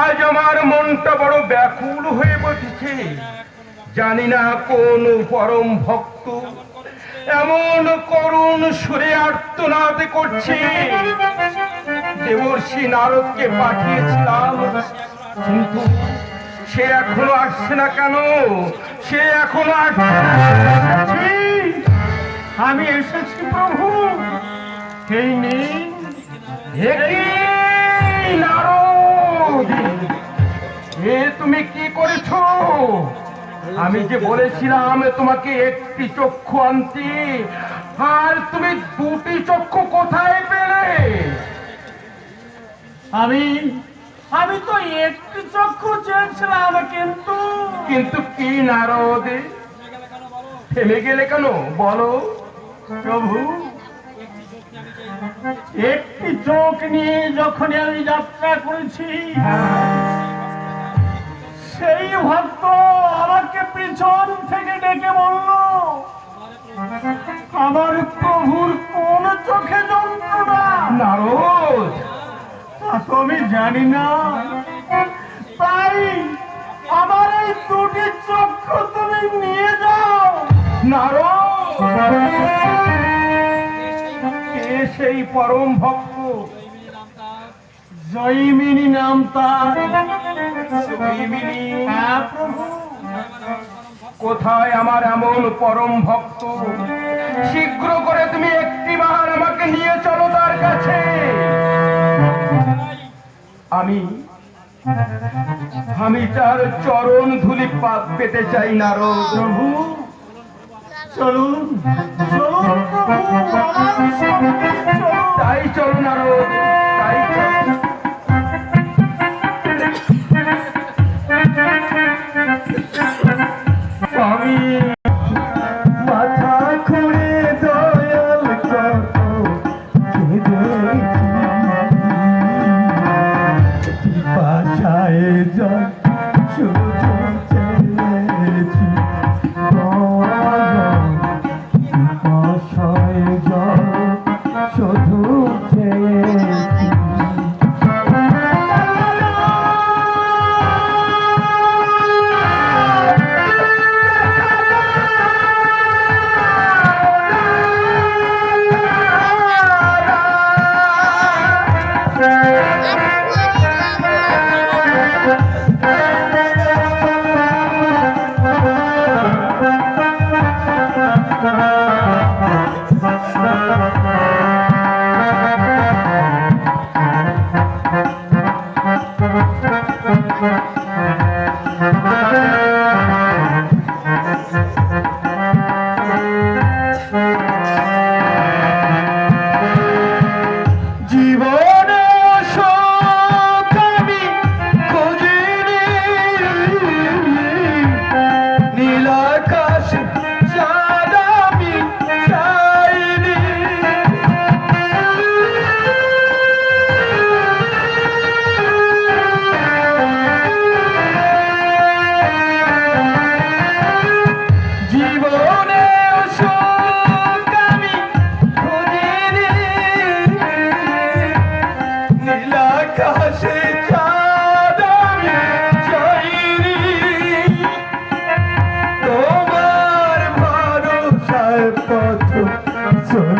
আজ আমার মনটা বড় ব্যাকুল হয়ে বসেছে। জানি না কোন পরম ভক্ত এমন করুণ সুরে আর্তনাদ করছে। দেবর্ষি নারদকে পাঠিয়েছিলাম, কিন্তু সে এখনও আসছে না কেন? সে এখনও আসছে। আমি এসেছি প্রভু। এই নিন। এ তুমি কি করেছ? আমি যে বলেছিলাম তোমাকে একটি চক্ষু আনতে আর তুমি দুটি চক্ষু কোথায় পেলে? আমি আমি তো একটু চক্ষু চেয়েছিলাম কিন্তু কিন্তু কি নারদ? থেমে গেলে কেন? বলো। প্রভু একটি চোখ নিয়ে যখন আমি যাত্রা করেছি সেই ভক্ত আমাকে পিছন থেকে ডেকে বলল আমার প্রভুর কোন চোখে যন্ত্রণা? নারদ! তা তো আমি জানি না। তাই আমার এই দুটি চক্ষু তুমি নিয়ে যাও। নারদ! সেই পরম ভক্ত জয়মিনী নাম তার। কোথায় আমার এমন পরম ভক্ত? শীঘ্র করে তুমি একটিবার আমাকে নিয়ে চলো তার কাছে। আমি আমি তার চরণ ধুলি পা- পেতে চাই নারদ। প্রভু চলুন চলুন তাই চলুন। তাই শুধু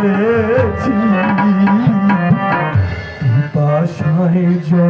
চলেছি পাশায় জল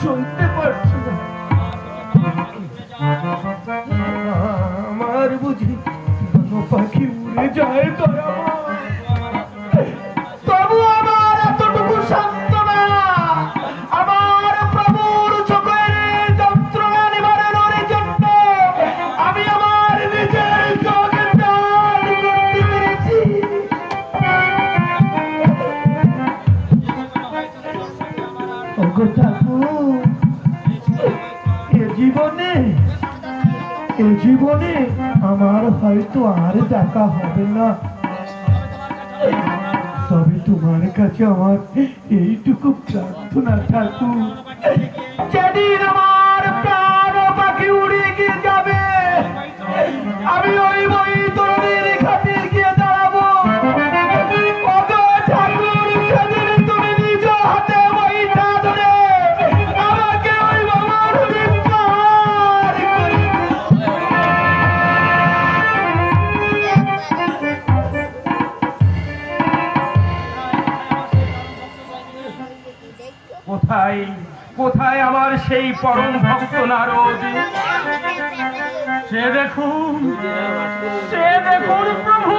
সইতে পারছি না। আমার বুঝি পাখি উড়ে যায় তোরা জীবনে আমার হয়তো আর দেখা হবে না। তবে তোমার কাছে আমার এইটুকু প্রার্থনা ঠাকুর সে দেখুন সে দেখুন প্রভু।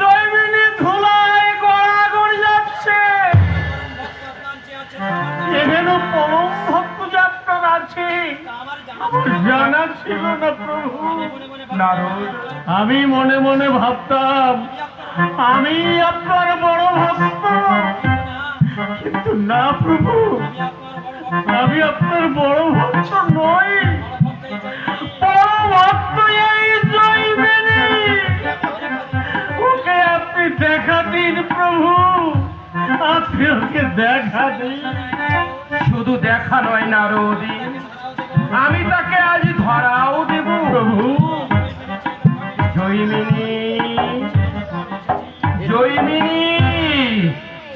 জৈমিনী ধুলায় গড়াগড়ি যাচ্ছে। এখানে পরম ভক্ত যাত্রা আছে জানা ছিল না প্রভু। নারদ, আমি মনে মনে ভাবতাম, আমি আপনার বড় ভক্ত। কিন্তু না প্রভু, আমি আপনার বড় ভক্ত নই। ওকে দেখা শুধু দেখা নয় নারদি আমি তাকে আজ ধরাও দেব। প্রভু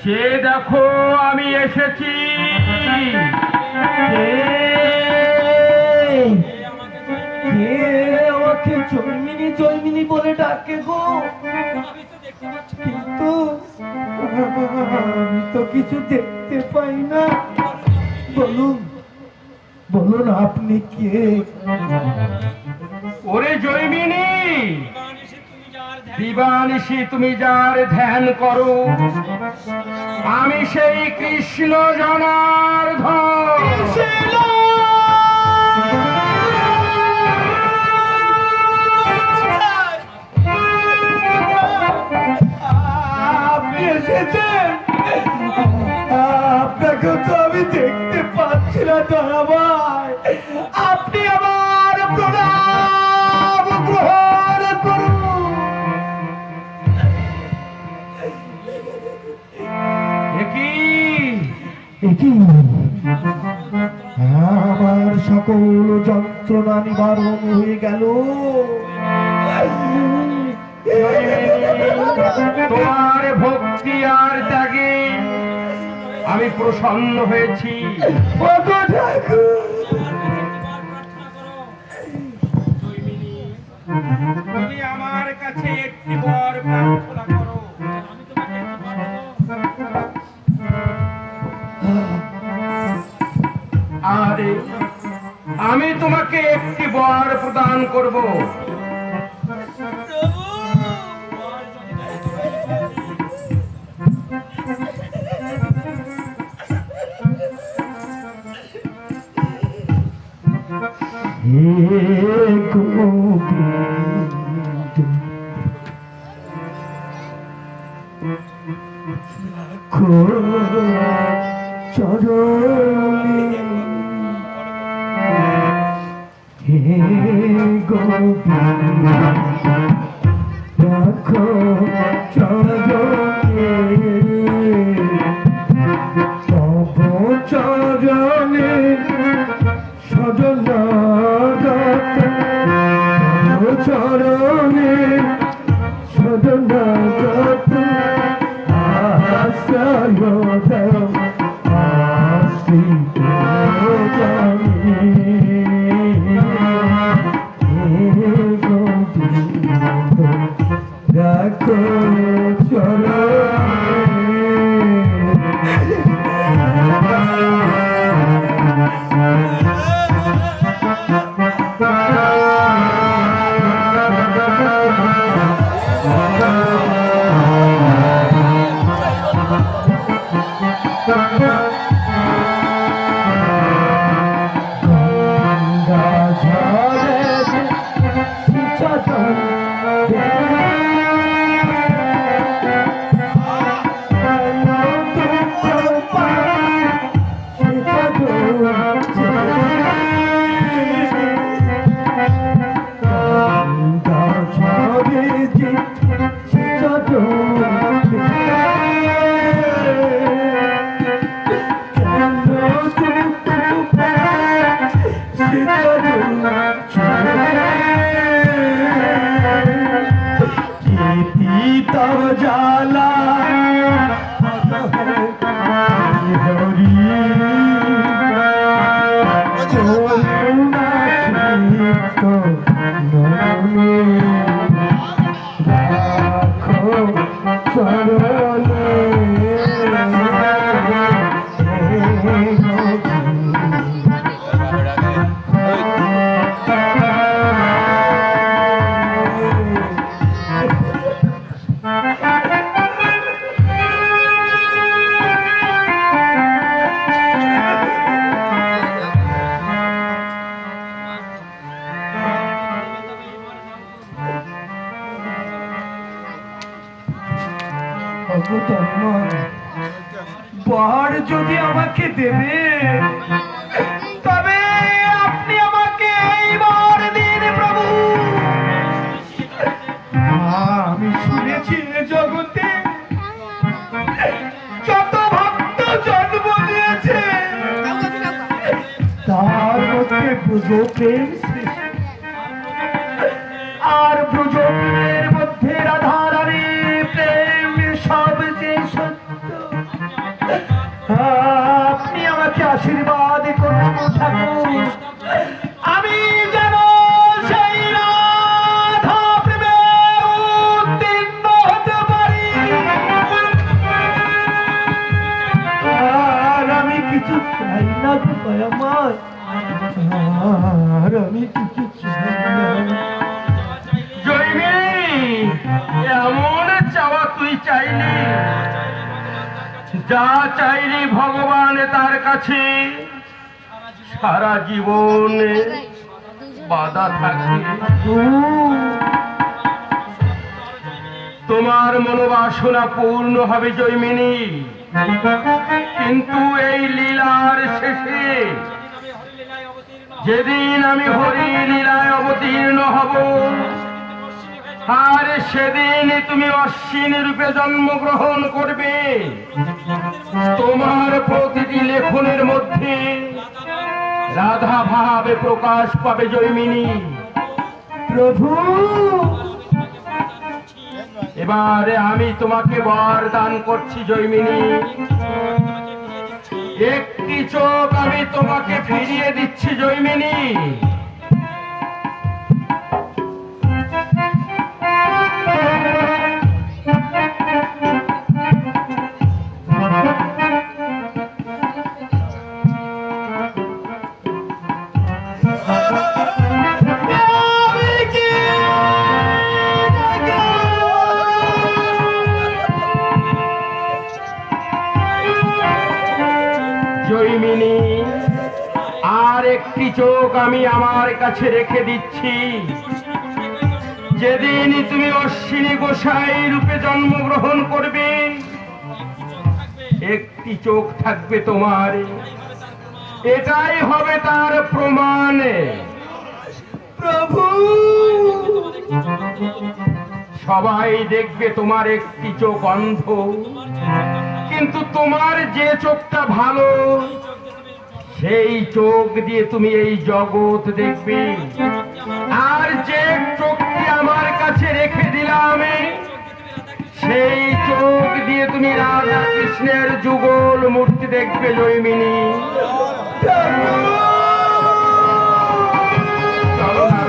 সে দেখো আমি এসেছি। আমাকে জৈমিনী জৈমিনী বলে ডাকে গো? কিন্তু আমি তো কিছু দেখতে পাই না। বলুন বলুন আপনি কে? ওরে জৈমিনী দিবানিশি তুমি যার ধ্যান করো আমি সেই কৃষ্ণ জনার্ধন। না আপনি আমার প্রণাম গ্রহণ করুন। আমার সকল যন্ত্রণা নিবারণ হয়ে গেল। তোমার ভক্তি আর ত্যাগে আমি প্রসন্ন হয়েছি। তুমি আমার কাছে একটি বর প্রার্থনা করো। আরে আমি তোমাকে একটি বর প্রদান করব। 고저런 이고 see. বর যদি আমাকে দেবে তবে আপনি আমাকে এই দিন প্রভু। আমি শুনেছি এ জগতে যত ভক্ত জন্ম নিয়েছে তার মধ্যে বুঝো প্রেম আশীর্বাদ যা চাইলি ভগবান তার কাছে, সারা জীবন বাধা থাকে তোমার মনোবাসনা পূর্ণ হবে জৈমিনী। কিন্তু এই লীলার শেষে যেদিন আমি হরি লীলায় অবতীর্ণ হব, আর সেদিন তুমি অশ্বিনী রূপে জন্মগ্রহণ করবে। তোমার প্রতিটি লেখনের মধ্যে রাধা ভাবে প্রকাশ পাবে জৈমিনী প্রভু! এবারে আমি তোমাকে বর দান করছি জৈমিনী একটি চোখ আমি তোমাকে ফিরিয়ে দিচ্ছি জৈমিনী কাছে রেখে দিচ্ছি। যেদিন তুমি অশ্বিনী গোসাই রূপে জন্মগ্রহণ করবে একটি চোখ থাকবে তোমার। এটাই হবে তার প্রমাণ। প্রভু! সবাই দেখবে তোমার একটি চোখ অন্ধ কিন্তু তোমার যে চোখটা ভালো সেই চোখ দিয়ে তুমি এই জগৎ দেখবে। আর যে চোখটি আমার কাছে রেখে দিলাম সেই চোখ দিয়ে তুমি রাধা কৃষ্ণের যুগল মূর্তি দেখবে জৈমিনী চলো না